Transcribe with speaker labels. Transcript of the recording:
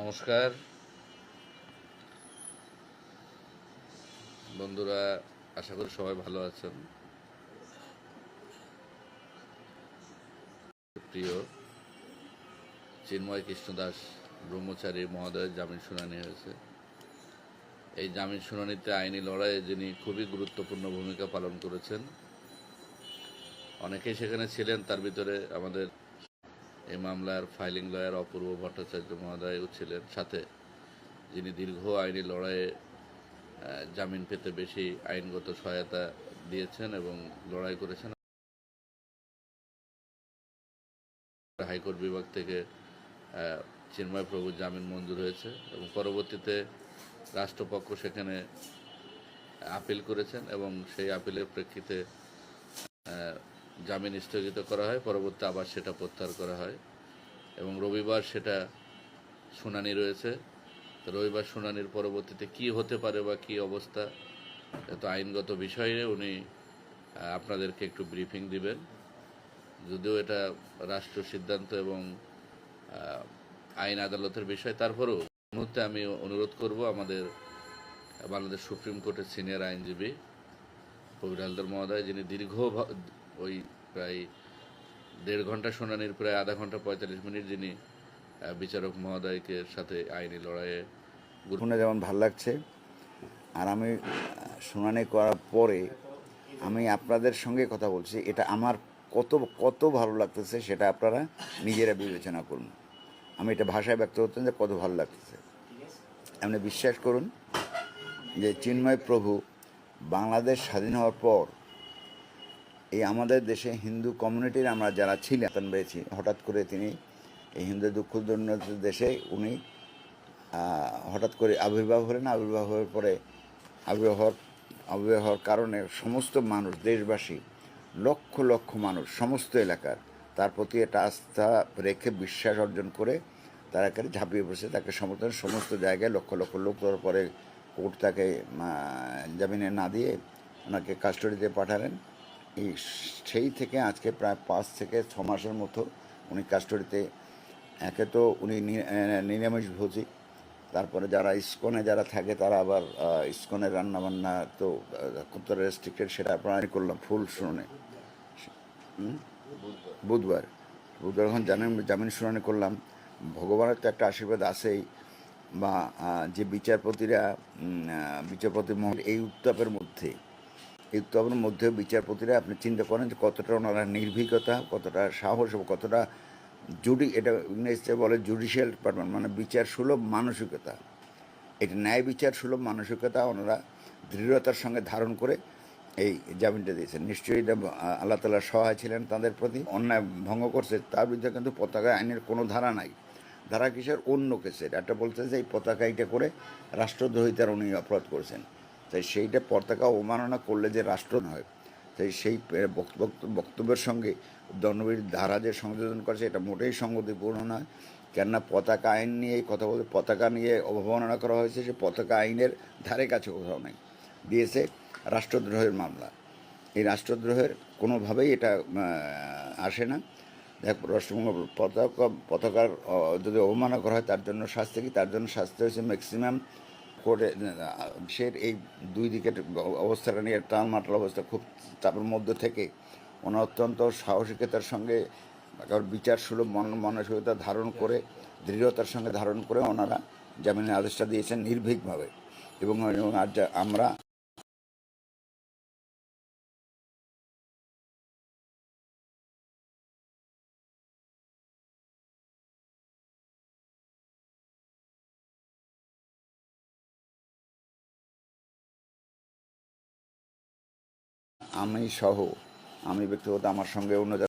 Speaker 1: নমস্কার। বন্ধুরা, আশা করি সবাই ভালো আছেন। প্রিয় চিন্ময় কৃষ্ণদাস ব্রহ্মচারী মহোদয়ের জামিন শুনানি হয়েছে। এই জামিন শুনানিতে আইনি লড়াইয়ে যিনি খুবই গুরুত্বপূর্ণ ভূমিকা পালন করেছেন, অনেকেই সেখানে ছিলেন, তার ভিতরে আমাদের এই মামলার ফাইলিং লয়ার অপূর্ব ভট্টাচার্য মহোদয়ও ছিলেন সাথে, যিনি দীর্ঘ আইনি লড়াইয়ে জামিন পেতে বেশি আইনগত সহায়তা দিয়েছেন এবং লড়াই করেছেন। হাইকোর্ট বিভাগ থেকে চিন্ময় প্রভুর জামিন মঞ্জুর হয়েছে এবং পরবর্তীতে রাষ্ট্রপক্ষ সেখানে আপিল করেছেন এবং সেই আপিলের প্রেক্ষিতে জামিন স্থগিত করা হয়, পরবর্তী আবার সেটা প্রত্যাহার করা হয় এবং রবিবার সেটা শুনানি রয়েছে। তো রবিবার শুনানির পরবর্তীতে কি হতে পারে বা কি অবস্থা এত আইনগত বিষয়ে উনি আপনাদেরকে একটু ব্রিফিং দিবেন। যদিও এটা রাষ্ট্র সিদ্ধান্ত এবং আইন আদালতের বিষয়, তারপরেও মুহূর্তে আমি অনুরোধ করব আমাদের, বাংলাদেশ সুপ্রিম কোর্টের সিনিয়র আইনজীবী কবির হালদার মহোদয়, যিনি দীর্ঘ ওই প্রায় দেড় ঘণ্টা শুনানির, প্রায় আধা ঘণ্টা পঁয়তাল্লিশ মিনিট যিনি বিচারক মহোদয়কে সাথে আইনি লড়াইয়ে
Speaker 2: শুনে যেমন ভালো লাগছে। আর আমি শুনানি করার পরে আমি আপনাদের সঙ্গে কথা বলছি। এটা আমার কত কত ভালো লাগতেছে সেটা আপনারা নিজেরা বিবেচনা করুন। আমি এটা ভাষায় ব্যক্ত করতেন যে কত ভালো লাগতেছে। আপনি বিশ্বাস করুন যে চিন্ময় প্রভু বাংলাদেশ স্বাধীন হওয়ার পর এই আমাদের দেশে হিন্দু কমিউনিটির আমরা যারা ছিলেন তান পেয়েছি। হঠাৎ করে তিনি এই হিন্দু দুঃখ দুর্নীতির দেশে উনি হঠাৎ করে আবির্ভাব হলেন। আবির্ভাব হওয়ার পরে আবির্ভাব হওয়ার কারণে সমস্ত মানুষ, দেশবাসী, লক্ষ লক্ষ মানুষ, সমস্ত এলাকার তার প্রতি একটা আস্থা রেখে বিশ্বাস অর্জন করে তারা এখানে ঝাঁপিয়ে পড়েছে। তাকে সমর্থন সমস্ত জায়গায় লক্ষ লক্ষ লোক পরে কোর্ট তাকে জামিনে না দিয়ে ওনাকে কাস্টডিতে পাঠালেন। এই সেই থেকে আজকে প্রায় পাঁচ থেকে ছ মাসের মতো উনি কাস্টডিতে একে তো উনি নিরামিষ ভোজী। তারপরে যারা ইস্কনে যারা থাকে তারা আবার ইস্কনের রান্নাবান্না তো আহ, কতটা রেস্ট্রিক্টেড সেটা আপনারা করলাম ফুল শুনে। বুধবার। বুধবার যখন জামিন জামিন শুনানি করলাম। ভগবানের তো একটা আশীর্বাদ আছেই। বা যে বিচারপতিরা বিচারপতি মহল এই উত্তাপের মধ্যে এই উত্তাপের মধ্যে বিচারপতিরা আপনি চিন্তা করেন যে কতটা ওনারা নির্ভীকতা, কতটা সাহস এবং কতটা জুডি, এটা ইংরেজিতে বলে জুডিশিয়াল ডিপার্টমেন্ট মানে বিচার সুলভ মানসিকতা। এটা ন্যায় বিচার সুলভ মানসিকতা ওনারা দৃঢ়তার সঙ্গে ধারণ করে এই জামিনটা দিয়েছেন। নিশ্চয়ই এটা আল্লাহ তালা সহায় ছিলেন তাদের প্রতি, অন্যায় ভঙ্গ করছে, তার বিরুদ্ধে কিন্তু পতাকা আইনের কোনো ধারা নাই। ধারা কিসের? অন্য কেসের। একটা বলতে যে এই পতাকা এটা করে রাষ্ট্রদ্রোহিতার উনি অপরাধ করেছেন। তাই সেইটা পতাকা অবমাননা করলে যে রাষ্ট্র হয়, তাই সেই বক্ত- বক্ত- বক্তব্যের সঙ্গে দণ্ডবীর ধারা যে সংযোজন করেছে এটা মোটেই সঙ্গতিপূর্ণ নয়। কেননা পতাকা আইন নিয়ে কথা বলতে পতাকা নিয়ে অবমাননা করা হয়েছে, সে পতাকা আইনের ধারে কাছে কোথাও নেই। দিয়েছে রাষ্ট্রদ্রোহের মামলা। এই রাষ্ট্রদ্রোহের কোনোভাবেই এটা আসে না। দেখ রাষ্ট্রবঙ্গ পতাকা, পতাকার যদি অবমাননা করা হয় তার জন্য শাস্তি কি? তার জন্য শাস্তি হয়েছে ম্যাক্সিমাম কোর্টে সে এই দুই দিকের অবস্থাটা নিয়ে টান মাটাল অবস্থা খুব চাপের মধ্যে থেকে ওনার অত্যন্ত সাহসিকতার সঙ্গে বিচার সুলভ মন, মানসিকতা ধারণ করে, দৃঢ়তার সঙ্গে ধারণ করে ওনারা জামিনের আদেশটা দিয়েছেন নির্ভীকভাবে। এবং আমরা আমি সহ আমি ব্যক্তিগত আমার সঙ্গে অন্য